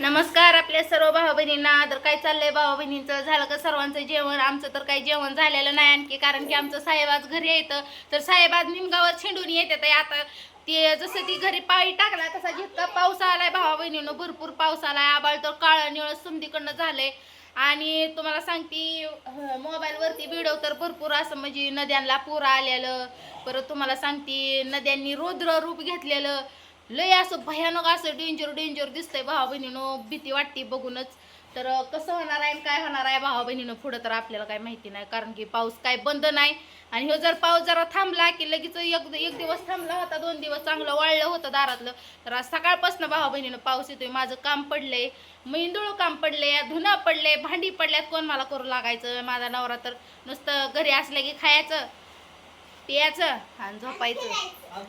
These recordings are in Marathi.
नमस्कार आपल्या सर्व भाऊ बहिणींना तर काय चाललंय भाऊ बहिणींचं झालं का सर्वांचं जेवण? आमचं तर काही जेवण झालेलं नाही आणखी कारण की आमचं साहेब आज घरी येतं. तर साहेब आज निमगावर छिंडून येते तर आता ते जसं ती घरी पाळी टाकला तसा जितका पाऊस आलाय भावा बहिणीनं भरपूर पाऊस आलाय. आबाळ तर काळं निळं सुमदीकडनं झालंय. आणि तुम्हाला सांगते मोबाईलवरती व्हिडिओ तर भरपूर असं म्हणजे नद्यांना पूर आलेलं. परत तुम्हाला सांगते नद्यांनी रुद्र रूप घेतलेलं. लय असं भयानक असं डेंजर डेंजर दिसतंय भावा बहिणीनं भीती वाटते बघूनच. तर कसं होणार आहे आणि काय होणार आहे भावा बहिणीनं पुढं तर आपल्याला काय माहिती नाही. कारण की पाऊस काय बंद नाही. आणि ह्यो जर पाऊस जरा थांबला की लगेच एक एक दिवस थांबला होता दोन दिवस चांगलं वाळलं होतं दारातलं. तर आज सकाळपासून भावा बहिणीनं पाऊस येतोय माझं काम पडलंय. मेंदूळ काम पडले धुणं पडले भांडी पडल्यात कोण मला करू लागायचं? माझा नवरा तर नुसतं घरी असलं की खायचं. पियाचं आणि झोपायचं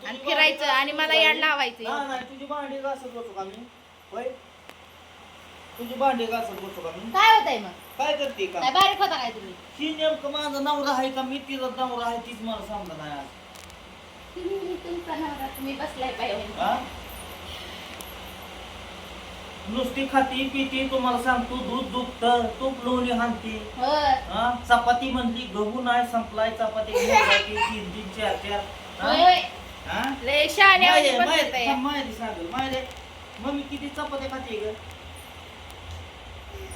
आणि फिरायचं आणि मला याड लावायचं. तुझी भांडी घासत बसू का मी? होय? तुझी भांडी घासत बसू का मी? काय होतंय मग? काय करते का? काय बारीक होता काय तुम्ही? नेमकं माझा नवरा आहे का? मी तिचा नवरा आहे तीच मला समजा नाही आज. तुम्ही बसलाय पाहिजे? नुसती खाती पिती तुम्हाला सांगतो दूध दुखत तूप लोणी हाणती. हा? चपाती म्हणली गहू नाही संपलाय चपाती. घेऊन जाते तीन तीन चार चार. हा? होय. हा? लय पद्धत आहे. सांगेल मम्मी किती चपात्या खाते ग?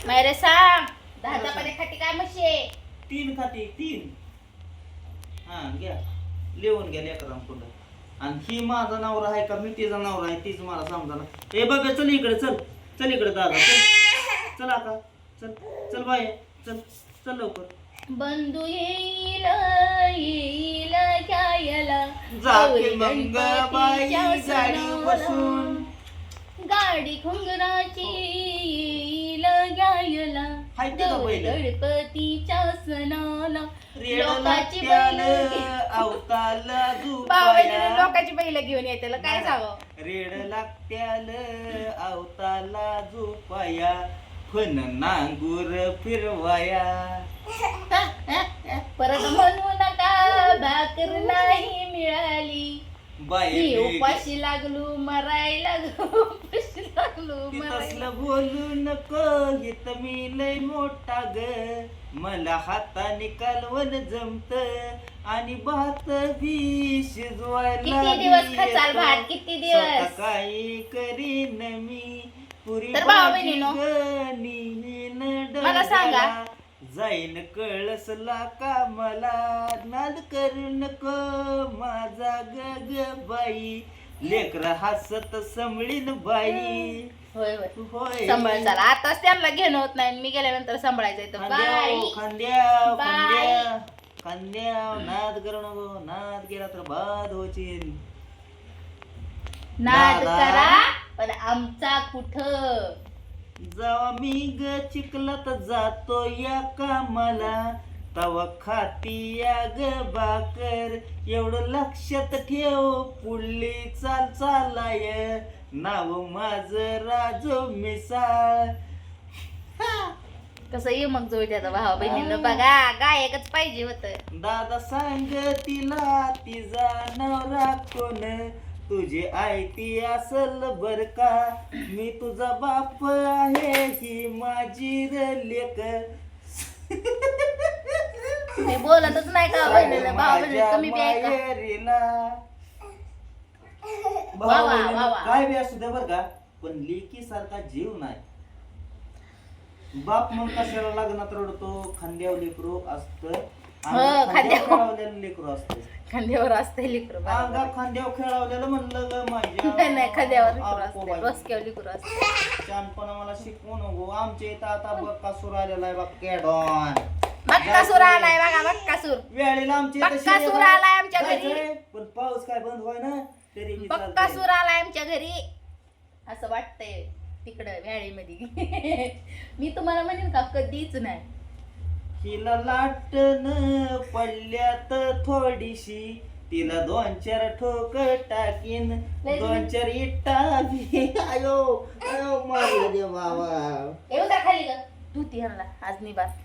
मायरे सांग. दहा चपात्या खाती काय म्हशी? तीन खाते तीन. हा घ्या. लिहून घ्या लेकरांकडं आणि ही माझा नवरा आहे का मी तिचा नवरा आहे तीच मला समजा ए बघ चल इकडे चल. चल इकडे दादा चल. चल आता. चल चल बाय चल चल लवकर. बंधू येईल येईल घ्यायला जाते गौरी मंग गणपतीच्या बाई गाडी. बसून. गाडी घुंगराची येईल घ्यायला हाय ते का? गणपतीच्या सणाला लोकाची बैल अवताला बाबाजीने झुपाया लोकांची बैल घेऊन येते काय सांगावं? रेड लागत्याल अवताला झुपाया फन नांगूर फिरवाया. परत म्हणू नका भाकर नाही मिळाली. मी उपाशी लागलो मरायला लागलो तसलं बोलू नको हित मी लय मोठा ग मला हाताने कालवण जमत आणि भात बी शिजवायला किती दिवस बी खचाल येतो. भात? किती दिवस? स्वतः काही करीन मी पुरी तर भावा भाजी बहिणीनो, गणीन मला सांगा. जाईन कळसला का मला नाद करू नको माझा ग ग बाई लेकर हसत समळीन बाई. होय होय. होय. सांभाळ चला. आताच त्यांना घेणं होत नाही मी गेल्यानंतर सांभाळायचं खांद्याव खांद्याव. खांद्याव खांद्याव नाद करू नको नाद केला तर बाद नाद दादा. करा पण आमचा कुठं? जेव्हा मी ग चिखलात जातो या कामाला. तवा खाती ग बाकर. एवढं लक्षात ठेव पुढली चाल चालाय. नाव माझ राजो मिसाळ. कसं ये मग जोड त्याचा भावा बहिणीनं? बघा गायकच पाहिजे होत. दादा सांग तिला तिचा नवरा कोण? तुझी आई ती असल बर का? मी तुझा बाप आहे ही माझी र मी बोलतच नाही का? बहिणीला भावा बहिणी तुम्ही बी ऐका. माहेरीला. वा वा, भाऊ-बहिणीला वा वा. काय बी असू दे बर का पण लेकी सारखा जीव नाही. बाप मग कशाला लग्नात रडतो? खांद्यावर लेकरू असत. हो, खांद्यावर. खेळावलेलं लेकरू असतं खांद्यावर असते लिकरू अंगा खांद्यावर खेळावलेलं म्हणलं ग नाही नाही खांद्यावर लिकरू असते लिकरू असते शहाणपणा मला शिकवू नको. आमच्या इथं आता बक्कासूर आलेला आहे बघ कॅडॉन बक्कासूर आलाय बघा बक्कासूर वेळेला आमच्या इथं बक्कासूर. आलाय आमच्या घरी. जायचंय, पण पाऊस काय बंद होय ना तरी बी चालतंय. बक्कासूर आलाय आमच्या घरी. असं वाटतंय तिकडं व्याळीमध्ये मी तुम्हाला म्हणेन का कधीच नाही. हिला लाटन पडल्यात थोडीशी तिला दोन चार ठोक टाकीन लय दोन चार इटा आयो आयो मारलं दे बाबा. येऊ द्या खाली ग. धुती ह्यांना. आज मी बस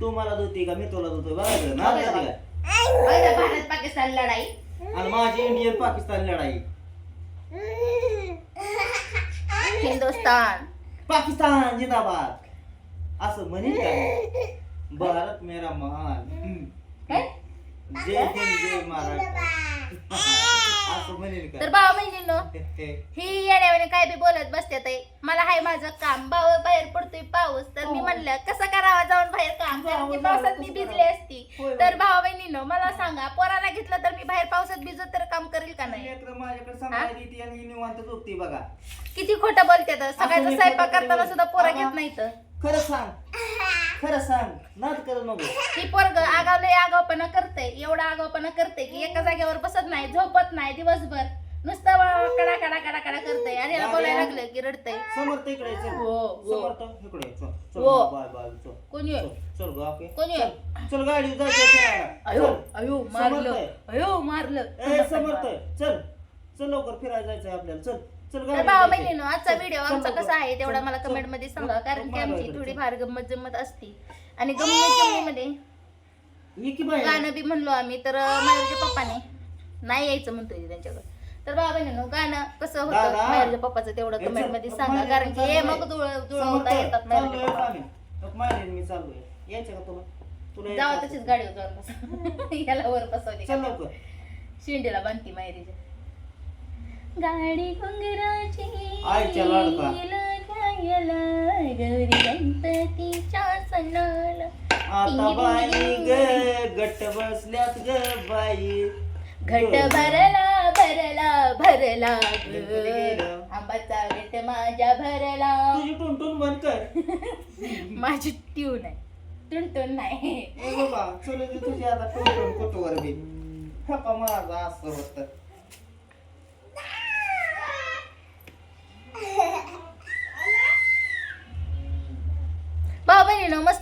तू मला धुती का? मी तुला धुतोय. बघायचं ना बघा, धुती. का? बघा, भारत पाकिस्तान लढाई. आणि माझी इंडियन पाकिस्तान लढाई. हिंदुस्तान. पाकिस्तान जिंदाबाद. असं म्हणेल का? भारत मेरा महान. हम्म. जय हिंद जय महाराष्ट्र. असं म्हणेल तर का भावा बहिणींनो ही येण्यावाने काय बी बोलत बसते ते मला हाय माझं काम. भाऊ बाहेर पडतोय पाऊस तर मी म्हणलं कसं करावा जाऊन बाहेर काम कारण की पावसात मी भिजले असती. तर भावा बहिणींनो मला सांगा पोराला घेतलं तर मी बाहेर पावसात भिजत तर काम करेल का नाही? माझ्याकडे ही? बघा. किती खोटं बोलते तर सगळ्याचं स्वयंपाक करताना. सुद्धा पोरं. घेत नाही तर खरं सांग. खरं सांग. नाद करू नको. ही पोरग आगावले आगावपणा करते एवढा आगावपणा करते की एका जागेवर बसत नाही झोपत नाही दिवसभर. नुसतं कडा कडा कडा कडा करते आणि याला बोलायला लागलं की रडतंय समर्थ इकडे चल हो, हो. समर्थ इकडे चल चल हो. बाय बाय चल कोणी आहे? चल, चल ग ओके कोणी आहे? चल, चल गाडी जायचं फिरायला अयो चल. अयो मारलं. अयो ए समर्थ चल चल लवकर फिरायला आपल्याला चल चल तर गाडी भावा. बहिणीनो आजचा व्हिडिओ आमचा. कसा आहे तेवढा मला. कमेंटमध्ये सांगा कारण की आमची. थोडी फार गंमत जम्मत असती आणि गंमत जम्मीमध्ये बाई गाणं बी म्हणलो आम्ही तर मयूरच्या पप्पाने नाही यायचं म्हणतोय त्यांच्याकडे तर बाबा बहिणीनो गाणं कसं होतं दादा. मयूरच्या पप्पाचं तेवढं कमेंट चल, मध्ये सांगा कारण की हे. मग जुळ समर्थ, जुळवता येतात पप्पा आम्ही. मग मारेन मी यायचं का तुला तुला जावा यायचं तशीच असेल? गाडीवर जाऊन बसा याला वर बसवली चल का? लवकर शिंडेला बांधती मायरीच्या गाडी घुंगराची आईच्या लाडका. गौरी गणपतीच्या सणाला आता बाई ग गट बसल्यात ग बाई घट भरला भरला भरला. आंबाचा गट माझ्या भरला. तुझी टुनटुन बंद कर. माझी ट्यून आहे. टुनटुन नाही. ए बाबा चल तुझी आता टुनटुन कुठवर बी. हका माझा असं होत.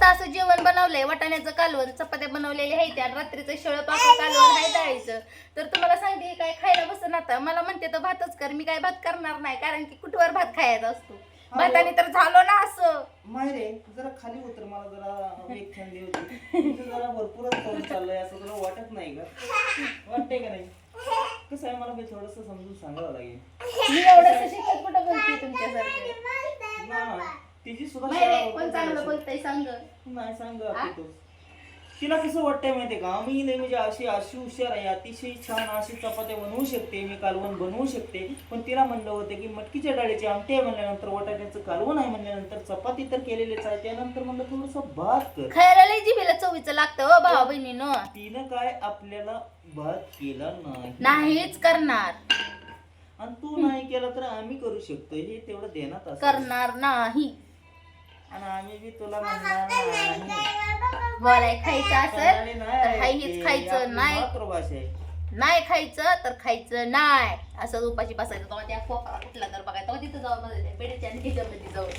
मस्त असं जेवण बनवलंय वाटाण्याचं कालवण चपात्या बनवलेल्या आहेत आणि रात्रीचं शेळ पाकं कालवण आहे डाळीचं. तर तुम्हाला सांगते काय खायला बसन आता. मला म्हणते तर भातच कर मी काय भात करणार नाही कारण की कुठवर भात खायचा असतो? भाताने तर झालो ना असं. मायरे जरा खाली उतर मला जरा वेग थंडी होती. तुझं जरा भरपूरच पाऊस चाललंय असं तुला वाटत नाही का? वाटतंय का नाही? कसं आहे मला बी थोडस समजून सांगावं लागेल. मी एवढंच शिकत कुठं बोलते तुमच्यासारखं? ना तिची सुद्धा शाळा कोण होती चांगलं. बोलतंय सांग. नाही सांग हा? तू. तिला कसं वाटतंय माहितीये का? मी लय म्हणजे अशी अशी हुशार आहे अतिशय छान अशी चपात्या बनवू शकते मी कालवण बनवू शकते. पण तिला म्हणलं होतं की मटकीच्या डाळीची आमटी आहे म्हणल्यानंतर वाटाण्याचं कालवण आहे म्हणल्यानंतर चपाती तर केलेलीच आहे. त्यानंतर म्हणलं थोडस भात कर. खायला लय जिभेला चवीचं लागतं हो भावा बहिणीनं. तिनं काय आपल्याला भात केला नाही. नाहीच करणार. आणि तू नाही केला तर आम्ही करू शकतो हे तेवढं देण्यात असं करणार नाही. आम्ही बी तुला म्हणणार नाही. बोलाय खायचं असेल नाही तर. हेच खायचं आपली नाही. मातृभाषा आहे. नाही खायचं तर खायचं नाही. असं उपाशी बसायचं. तेव्हा त्या कोपरा कुठला तर बघायचं. तेव्हा तिथं जाऊन बसायचं. बेडच्या आणि मध्ये जाऊन.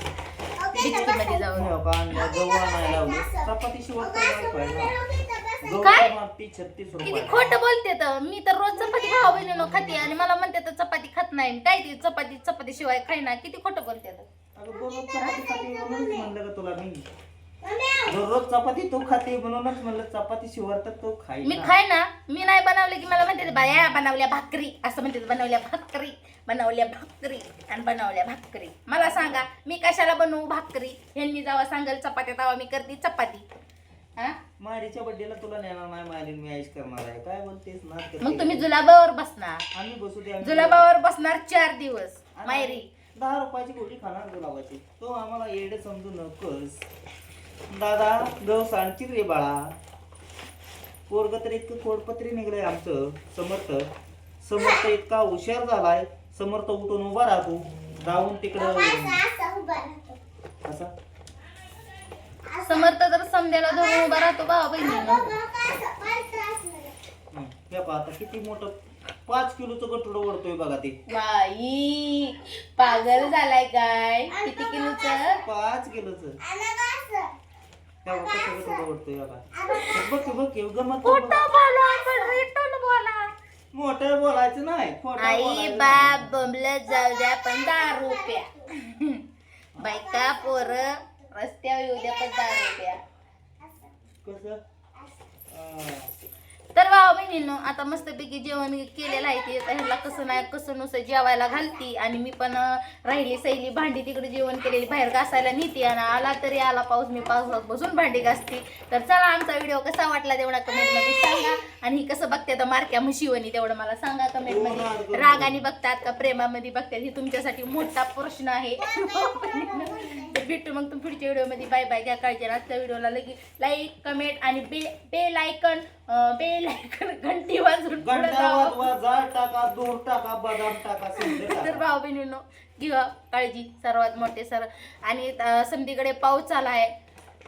डिचकीमध्ये जाऊन. हो का? आणि गहू आणायला लावले. चपाती शिवाय तर नाही पाहिजे. गहू काय? छत्तीस किती रुपये खोटं बोलते तर. मी तर रोज चपाती भावा बहिणीनं खाते आणि मला म्हणते तर चपाती खात नाही. काय ती चपाती? चपाती शिवाय खाईना. किती खोटं बोलते तर. अगं दररोज चपाती खाते म्हणूनच म्हणलं का तुला मी. दररोज चपाती तू खाते म्हणूनच म्हणलं चपाती शिवाय तर तू खाई मी. खाय ना. मी नाही बनवले की मला म्हणते बाया बनवल्या भाकरी. असं म्हणते बनवल्या भाकरी. बनवल्या भाकरी आणि बनवल्या भाकरी. मला सांगा मी कशाला बनवू भाकरी? ह्यांनी जेव्हा सांगाल चपात्या तेव्हा मी करते चपाती. हा? मारीच्या बड्डेला तुला नेणार नाही मारीन मी आईश करणार आहे. काय बोलतेस? ना. मग तुम्ही जुलाबावर बसणार. आम्ही बसू दे आम्ही जुलाबावर बसणार चार दिवस. मायरी. दहा रुपयाची गोटी खाणार गुलाबाची तो आम्हाला येडे समजू नकोस. दादा गव सांगची रे बाळा. पोरग तर इतकं कोडपत्री निघलंय आमचं. समर्थ. समर्थ इतका हुशार झालाय. समर्थ उठून उभा राहतो. जाऊन तिकडं असा समर्थ तर समजायला धरून उभा राहतो भावा बहिणीनं. हं, हे पहा आता किती मोठं पाच किलोचं गटुड ओढतोय बघा ते. बाई पागल झालाय काय? किती किलोच? पाच किलोचं. हे बघा कसं गटुड ओढतोय बघा बघ की, बघ की, गमत खोटं बोला पण रिटर्न बोला. मोठं बोलायचं नाही खोटं आई बोलायचं बाप नाही. बमलं जाऊ द्या पण दहा रुपया. बायका पोर? रस्त्यावर येऊ द्या पण दहा रुपया. कसं? तर वा बहिणींनो आता मस्तपैकी जेवण केलेलं आहे ते. ह्याला कसं नाही कसं नुसतं जेवायला घालती. आणि मी पण राहिली सैली भांडी तिकडे जेवण केलेली. बाहेर घासायला नेते आणि आला तरी आला पाऊस. मी पावसात बसून भांडी घासते. तर चला आमचा व्हिडिओ कसा वाटला तेवढा कमेंटमध्ये सांगा. आणि ही कसं बघते तर मारक्या म्हशीवणी तेवढं मला सांगा कमेंटमध्ये. रागाने बघतात का प्रेमामध्ये बघतात? हे तुमच्यासाठी मोठा प्रश्न आहे. भेटू मग तुम्ही पुढच्या व्हिडिओमध्ये बाय बाय घ्या काळजी. आणि आजच्या व्हिडिओला लगेच लाईक कमेंट आणि बे बेल आयकन बेल आयकन घंटी वाजून पुढं घंटा जावं. वाजवा जाळ टाका दूर टाका बदाम टाका शेंगदाणे तर टाका. भाऊ बहिणींनो घ्या काळजी. सर्वात मोठे सर. आणि अं, समधीकडे पाऊस चालू आहे.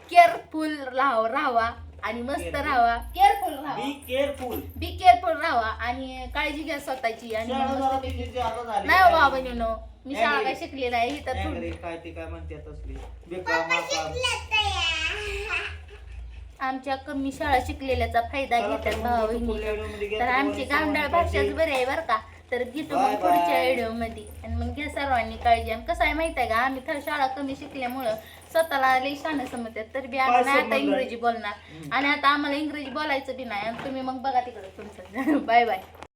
केअरफुल राहाव राहावा. आणि मस्त Careful. राहावा. केअरफुल राहावा. बी केअरफुल बी केअरफुल राहावा. आणि काळजी घ्या स्वतःची. आणि शाळा जरा मस्तपैकी- तिची जी आता झाली. नाही हो भाऊ बहिणींनो. मी शाळा. काय शिकली नाही ही तर नॅंगरी काय ते काय म्हणतात असली बेकार आमच्या कमी शाळा शिकलेल्याचा फायदा घेतात तर भाऊ बहिणी. आमची सर्वांची भाषाच. बरी आहे बरं का. तर घेतो मग पुढच्या. व्हिडिओमध्ये आणि मग घ्या सर्वांनी काळजी. आणि कसं आहे माहीत आहे का? आम्ही थोडी शाळा कमी शिकल्यामुळं स्वतःला लई शाणे समजतात. तर बी आम्ही नाही आता? इंग्रजी बोलणार. आणि आता आम्हाला इंग्रजी बोलायचं बी नाही. आणि तुम्ही मग बघा तिकडे तुमचं. Bye bye.